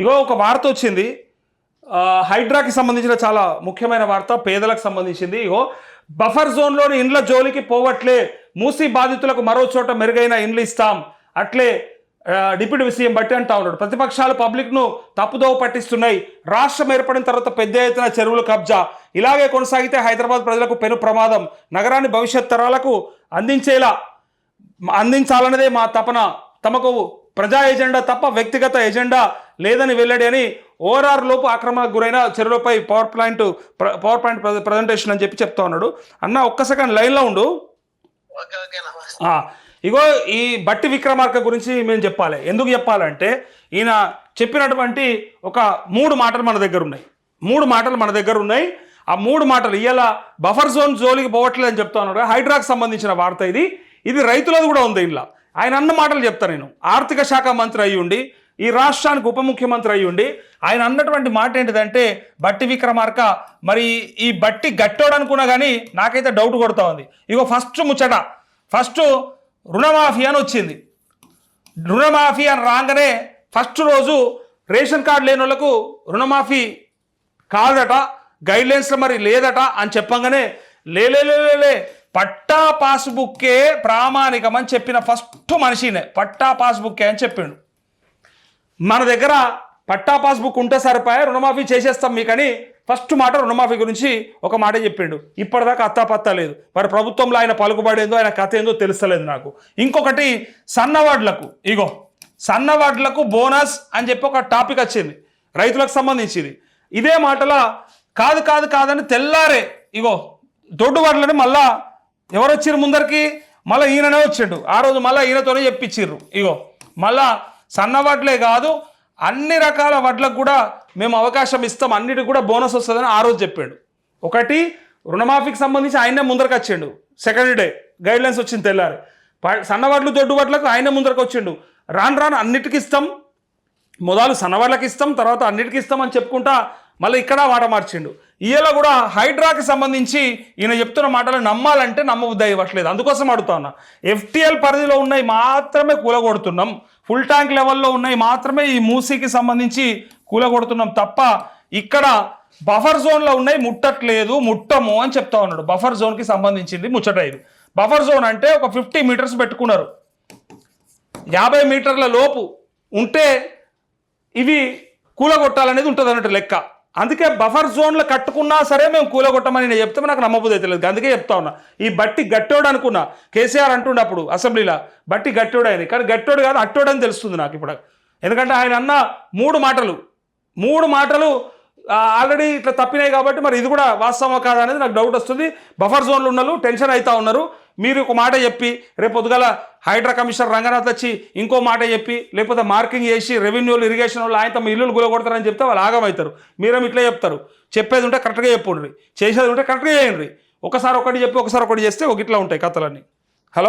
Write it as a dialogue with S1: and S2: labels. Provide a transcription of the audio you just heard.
S1: ఇగో ఒక వార్త వచ్చింది. హైడ్రాకి సంబంధించిన చాలా ముఖ్యమైన వార్త పేదలకు సంబంధించింది. ఇగో బఫర్ జోన్లోని ఇండ్ల జోలికి పోవట్లే మూసి బాధితులకు మరో చోట మెరుగైన ఇండ్లు ఇస్తాం. అట్లే డిప్యూటీ సీఎం బట్టి అంటా ఉన్నాడు. ప్రతిపక్షాలు పబ్లిక్ను తప్పుదోవ పట్టిస్తున్నాయి. రాష్ట్రం ఏర్పడిన తర్వాత పెద్ద ఎత్తున చెరువుల కబ్జా. ఇలాగే కొనసాగితే హైదరాబాద్ ప్రజలకు పెను ప్రమాదం. నగరాన్ని భవిష్యత్ తరాలకు అందించేలా అందించాలన్నదే మా తపన. తమకు ప్రజా ఎజెండా తప్ప వ్యక్తిగత ఎజెండా లేదని వెల్లడి అని ఓఆర్ఆర్ లోపు ఆక్రమణకు గురైన చెరువులపై పవర్ ప్లాంట్ పవర్ ప్లాంట్ ప్ర- ప్రజెంటేషన్ అని చెప్పి చెప్తా ఉన్నాడు. అన్న ఒక్క సెకండ్ లైన్లో ఉండు. ఇగో ఈ బట్టి విక్రమార్క గురించి మేము చెప్పాలి. ఎందుకు చెప్పాలంటే ఈయన చెప్పినటువంటి ఒక మూడు మాటలు మన దగ్గర ఉన్నాయి. మూడు మాటలు మన దగ్గర ఉన్నాయి. ఆ మూడు మాటలు ఇవాళ బఫర్ జోన్ జోలికి పోవట్లేదు అని చెప్తా ఉన్నాడు. హైడ్రాకి సంబంధించిన వార్త ఇది. ఇది రైతులది కూడా ఉంది ఇంట్లో ఆయన అన్న మాటలు చెప్తాను నేను. ఆర్థిక శాఖ మంత్రి అయి ఉండి ఈ రాష్ట్రానికి ఉప ముఖ్యమంత్రి అయి ఉండి ఆయన అన్నటువంటి మాట ఏంటిదంటే బట్టి విక్రమార్క మరి ఈ బట్టి గట్టోడు అనుకున్నా కానీ నాకైతే డౌట్ కొడుతూ ఉంది. ఇగో ఫస్ట్ ముచ్చట. ఫస్ట్ రుణమాఫీ అని వచ్చింది. రుణమాఫీ అని రాగానే ఫస్ట్ రోజు రేషన్ కార్డు లేని వాళ్ళకు రుణమాఫీ కాదట గైడ్లైన్స్లో మరి లేదట అని చెప్పంగానే లేలే పట్టా పాస్బుక్కే ప్రామాణికం అని చెప్పిన ఫస్ట్ మనిషినే. పట్టా పాస్బుక్కే అని చెప్పిండు. మన దగ్గర పట్టా పాస్బుక్ ఉంటే సరిపోయా రుణమాఫీ చేసేస్తాం మీకని ఫస్ట్ మాట రుణమాఫీ గురించి ఒక మాట చెప్పిండు. ఇప్పటిదాకా అత్తాపత్తా లేదు. మరి ప్రభుత్వంలో ఆయన పలుకుబడేందో ఆయన కథ ఏందో తెలుస్తలేదు నాకు. ఇంకొకటి సన్నవాడ్లకు ఇగో సన్నవాడ్లకు బోనస్ అని చెప్పి ఒక టాపిక్ వచ్చింది రైతులకు సంబంధించింది. ఇదే మాటల కాదు కాదు కాదని తెల్లారే ఇగో దొడ్డు వడ్లని మళ్ళా ఎవరు వచ్చారు ముందరికి? మళ్ళీ ఈయననే వచ్చిండు. ఆ రోజు మళ్ళీ ఈయనతోనే చెప్పించిర్రు. ఇగో మళ్ళా సన్న వడ్లే కాదు అన్ని రకాల వడ్లకు కూడా మేము అవకాశం ఇస్తాం. అన్నిటికి కూడా బోనస్ వస్తుందని ఆ రోజు చెప్పాడు. ఒకటి రుణమాఫీకి సంబంధించి ఆయనే ముందరకు వచ్చిండు సెకండ్ డే గైడ్ లైన్స్ వచ్చింది తెల్లారి. సన్నవాడ్లు సన్న దొడ్డు వడ్లకు ఆయనే ముందరకు వచ్చిండు రాను రాను అన్నిటికి ఇస్తాం. మొదలు సన్నవాళ్ళకి ఇస్తాం తర్వాత అన్నిటికీ ఇస్తాం అని చెప్పుకుంటా మళ్ళీ ఇక్కడ వాట మార్చిండు ఈయన కూడా హైడ్రాకి సంబంధించి ఈయన చెప్తున్న మాటలు నమ్మాలంటే నమ్మబుద్ధి ఇవ్వట్లేదు అందుకోసం అడుగుతా ఉన్నా. ఎఫ్టీఎల్ పరిధిలో ఉన్నాయి మాత్రమే కూలగొడుతున్నాం. ఫుల్ ట్యాంక్ లెవెల్లో ఉన్నాయి మాత్రమే ఈ మూసీకి సంబంధించి కూలగొడుతున్నాం తప్ప ఇక్కడ బఫర్ జోన్లో ఉన్నాయి ముట్టట్లేదు ముట్టము అని చెప్తా ఉన్నాడు. బఫర్ జోన్కి సంబంధించింది ముచ్చట ఇది. బఫర్ జోన్ అంటే ఒక ఫిఫ్టీ మీటర్స్ పెట్టుకున్నారు. యాభై మీటర్ల లోపు ఉంటే ఇవి కూలగొట్టాలనేది ఉంటుంది అన్నట్టు లెక్క. అందుకే బఫర్ జోన్లు కట్టుకున్నా సరే మేము కూలగొట్టమని నేను చెప్తే నాకు నమ్మబుద్ధి అయితే లేదు. అందుకే చెప్తా ఉన్నా. ఈ బట్టి గట్టోడు అనుకున్నా. కేసీఆర్ అంటుండే అప్పుడు అసెంబ్లీలో బట్టి గట్టోడు ఆయన కానీ గట్టోడు కాదు అట్టోడు అని తెలుస్తుంది నాకు ఇప్పుడు. ఎందుకంటే ఆయన అన్న మూడు మాటలు. మూడు మాటలు ఆల్రెడీ ఇట్లా తప్పినాయి కాబట్టి మరి ఇది కూడా వాస్తవం కాదనేది అనేది నాకు డౌట్ వస్తుంది. బఫర్ జోన్లు ఉన్నారు టెన్షన్ అవుతా ఉన్నారు. మీరు ఒక మాట చెప్పి రేపు పొద్దుగల హైడ్రా కమిషనర్ రంగనాథ్ వచ్చి ఇంకో మాట చెప్పి లేకపోతే మార్కింగ్ చేసి రెవెన్యూలు ఇరిగేషన్ వాళ్ళు ఆయన తమ ఇల్లులు గులగొడతారని చెప్తే వాళ్ళు ఆగమవుతారు. మీరేం ఇట్లా చెప్తారు? చెప్పేది ఉంటే కరెక్ట్గా చెప్పుండ్రి. చేసేది ఉంటే కరెక్ట్గా చేయండి ఒకసారి ఒకటి చెప్పి ఒకసారి ఒకటి చేస్తే ఒక ఇట్లా ఉంటాయి కథలన్నీ.